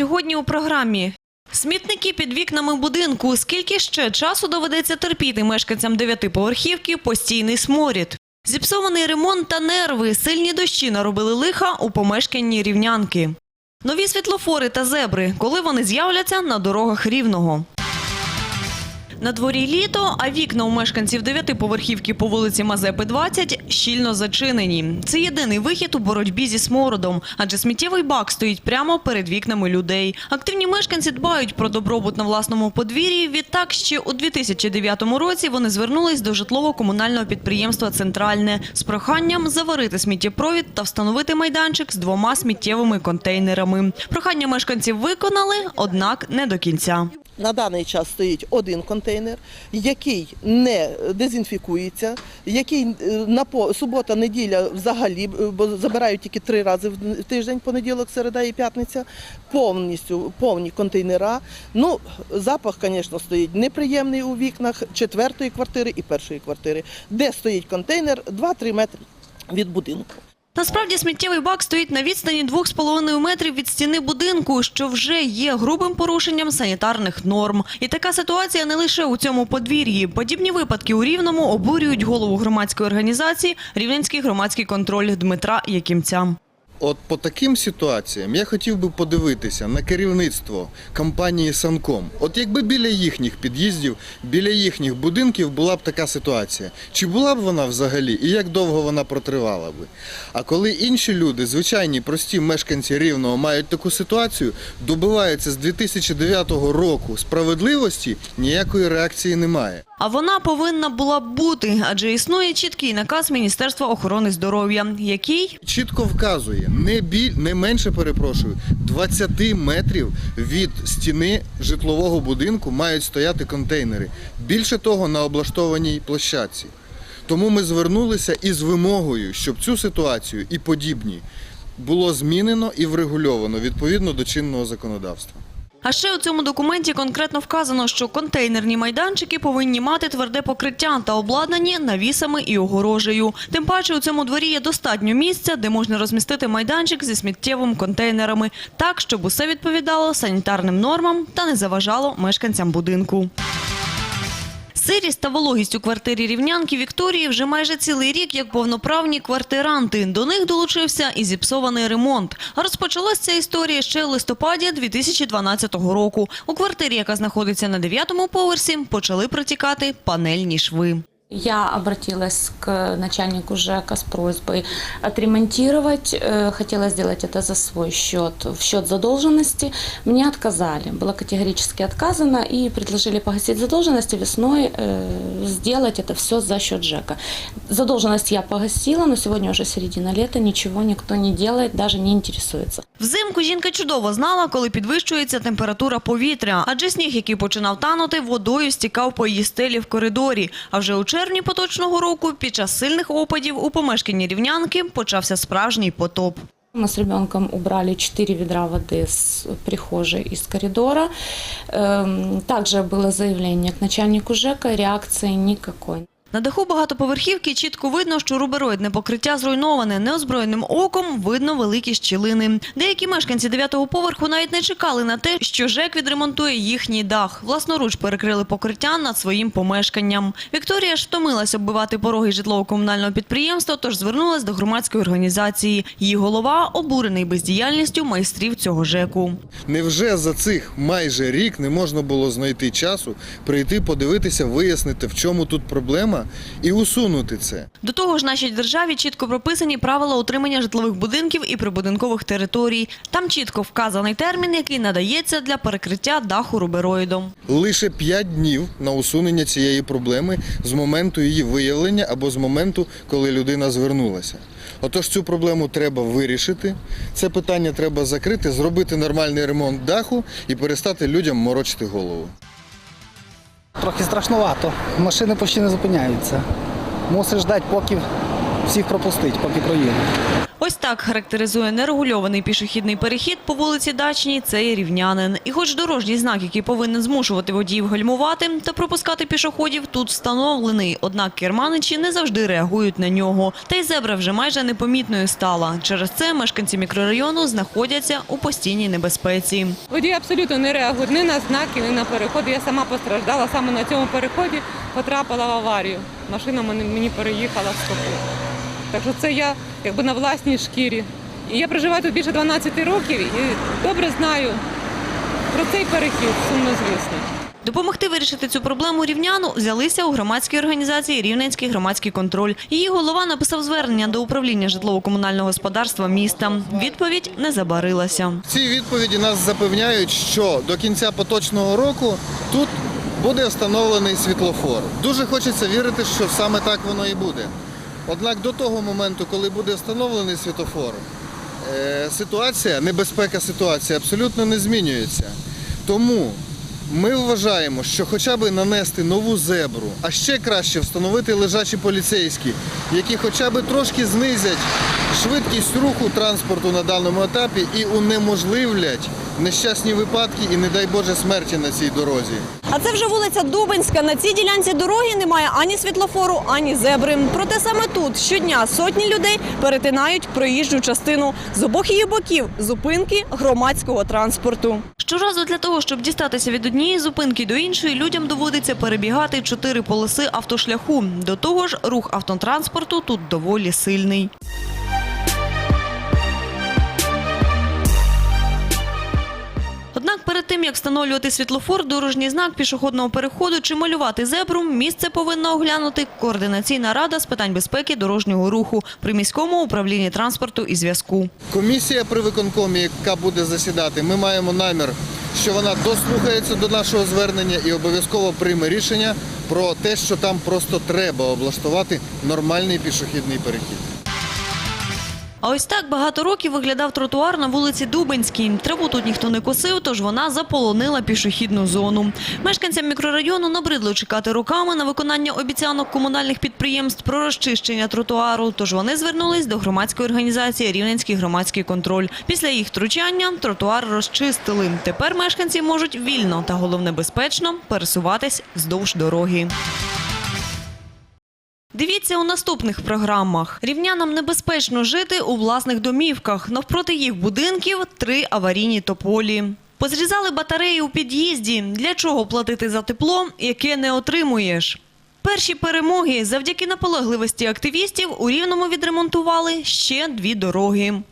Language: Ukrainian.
сьогодні у програмі. Смітники під вікнами будинку. Скільки ще часу доведеться терпіти мешканцям дев'ятиповерхівки постійний сморід? Зіпсований ремонт та нерви, сильні дощі наробили лиха у помешканні рівнянки. Нові світлофори та зебри, коли вони з'являться на дорогах рівного. На дворі літо, а вікна у мешканців дев'ятиповерхівки по вулиці Мазепи 20 щільно зачинені. Це єдиний вихід у боротьбі зі смородом, адже сміттєвий бак стоїть прямо перед вікнами людей. Активні мешканці дбають про добробут на власному подвір'ї. Відтак, ще у 2009 році вони звернулись до житлово-комунального підприємства Центральне з проханням заварити сміттєпровід та встановити майданчик з двома сміттєвими контейнерами. Прохання мешканців виконали, однак не до кінця. На даний час стоїть один контейнер, який не дезінфікується, який е, на субота, неділя взагалі, бо забирають тільки три рази в тиждень, понеділок, середа і п'ятниця, повністю повні контейнера. Ну, запах, звісно, стоїть неприємний у вікнах четвертої квартири і першої квартири, де стоїть контейнер 2-3 метри від будинку. Насправді сміттєвий бак стоїть на відстані 2,5 метрів від стіни будинку, що вже є грубим порушенням санітарних норм. І така ситуація не лише у цьому подвір'ї. Подібні випадки у Рівному обурюють голову громадської організації Рівненський громадський контроль Дмитра Якимця. От по таким ситуаціям я хотів би подивитися на керівництво компанії Санком. От якби біля їхніх під'їздів, біля їхніх будинків була б така ситуація, чи була б вона взагалі і як довго вона протривала би? А коли інші люди, звичайні прості мешканці рівного, мають таку ситуацію, добиваються з 2009 року справедливості, ніякої реакції немає. А вона повинна була бути, адже існує чіткий наказ Міністерства охорони здоров'я, який чітко вказує не біль, не менше перепрошую, 20 метрів від стіни житлового будинку мають стояти контейнери. Більше того, на облаштованій площадці. Тому ми звернулися із вимогою, щоб цю ситуацію і подібні було змінено і врегульовано відповідно до чинного законодавства. А ще у цьому документі конкретно вказано, що контейнерні майданчики повинні мати тверде покриття та обладнані навісами і огорожею. Тим паче у цьому дворі є достатньо місця, де можна розмістити майданчик зі сміттєвими контейнерами, так, щоб усе відповідало санітарним нормам та не заважало мешканцям будинку. Сирість та вологість у квартирі рівнянки Вікторії вже майже цілий рік як повноправні квартиранти. До них долучився і зіпсований ремонт. Розпочалася ця історія ще у листопаді 2012 року. У квартирі, яка знаходиться на дев'ятому поверсі, почали протікати панельні шви. Я обратилась к начальнику ЖЭКа с просьбой отремонтировать. Э, Хотела сделать это за свой счет, в счет задолженности. Мне отказали. Было категорически отказано и предложили погасить задолженность и весной э, сделать это все за счет ЖЭКа. Задолженность я погасила, но сегодня уже середина лета, ничего никто не делает, даже не интересуется. Взимку жінка чудово знала, коли підвищується температура повітря, адже сніг, який починав танути, водою стікав по її стелі в коридорі. А вже у червні поточного року, під час сильних опадів, у помешканні рівнянки почався справжній потоп. Мы с ребенком убрали 4 ведра воды с прихожей из коридора. Эм, Также было заявление к начальнику ЖЭКа, реакции никакой. На даху багатоповерхівки чітко видно, що рубероїдне покриття зруйноване. Неозброєним оком видно великі щілини. Деякі мешканці дев'ятого поверху навіть не чекали на те, що ЖЕК відремонтує їхній дах. Власноруч перекрили покриття над своїм помешканням. Вікторія ж втомилась оббивати пороги житлово-комунального підприємства, тож звернулась до громадської організації. Її голова обурений бездіяльністю майстрів цього ЖЕКу. Невже за цих майже рік не можна було знайти часу прийти, подивитися, вияснити, в чому тут проблема і усунути це? До того ж, нашій державі чітко прописані правила утримання житлових будинків і прибудинкових територій. Там чітко вказаний термін, який надається для перекриття даху рубероїдом. Лише 5 днів на усунення цієї проблеми з моменту її виявлення або з моменту, коли людина звернулася. Отож цю проблему треба вирішити. Це питання треба закрити, зробити нормальний ремонт даху і перестати людям морочити голову. Трохи страшнувато. Машини почти не зупиняються. Мусиш ждати, поки всіх пропустити, поки проїду. Ось так характеризує нерегульований пішохідний перехід по вулиці Дачній цей рівнянин. І хоч дорожній знак, який повинен змушувати водіїв гальмувати та пропускати пішоходів, тут встановлений. Однак керманичі не завжди реагують на нього. Та й зебра вже майже непомітною стала. Через це мешканці мікрорайону знаходяться у постійній небезпеці. Водії абсолютно не реагують ні на знаки, ні на переходи. Я сама постраждала саме на цьому переході, потрапила в аварію. Машина мені переїхала в стопу. Так що це я якби на власній шкірі. І я проживаю тут більше 12 років і добре знаю про цей перехід, сумнозвісно. Допомогти вирішити цю проблему рівняну взялися у громадській організації Рівненський громадський контроль. Її голова написав звернення до управління житлово-комунального господарства міста. Відповідь не забарилася. В цій відповіді нас запевняють, що до кінця поточного року тут буде встановлений світлофор. Дуже хочеться вірити, що саме так воно і буде. Однак до того моменту, коли буде встановлений світлофор, е, ситуація, небезпека ситуації абсолютно не змінюється. Тому ми вважаємо, що хоча б нанести нову зебру, а ще краще встановити лежачі поліцейські, які хоча б трошки знизять швидкість руху транспорту на даному етапі і унеможливлять нещасні випадки і, не дай Боже, смерті на цій дорозі. А це вже вулиця Дубинська. На цій ділянці дороги немає ані світлофору, ані зебри. Проте саме тут щодня сотні людей перетинають проїжджу частину з обох її боків зупинки громадського транспорту. Щоразу для того, щоб дістатися від однієї зупинки до іншої, людям доводиться перебігати чотири полоси автошляху. До того ж, рух автотранспорту тут доволі сильний. Тим, як встановлювати світлофор, дорожній знак пішохідного переходу чи малювати зебру, місце повинна оглянути координаційна рада з питань безпеки дорожнього руху при міському управлінні транспорту і зв'язку. Комісія при виконкомі, яка буде засідати, ми маємо намір, що вона дослухається до нашого звернення і обов'язково прийме рішення про те, що там просто треба облаштувати нормальний пішохідний перехід. А ось так багато років виглядав тротуар на вулиці Дубинській. Траву тут ніхто не косив, тож вона заполонила пішохідну зону. Мешканцям мікрорайону набридло чекати руками на виконання обіцянок комунальних підприємств про розчищення тротуару. Тож вони звернулись до громадської організації Рівненський громадський контроль. Після їх втручання тротуар розчистили. Тепер мешканці можуть вільно та головне безпечно пересуватись вздовж дороги. Дивіться у наступних програмах. Рівнянам небезпечно жити у власних домівках. Навпроти їх будинків три аварійні тополі. Позрізали батареї у під'їзді. Для чого платити за тепло, яке не отримуєш? Перші перемоги завдяки наполегливості активістів у Рівному відремонтували ще дві дороги.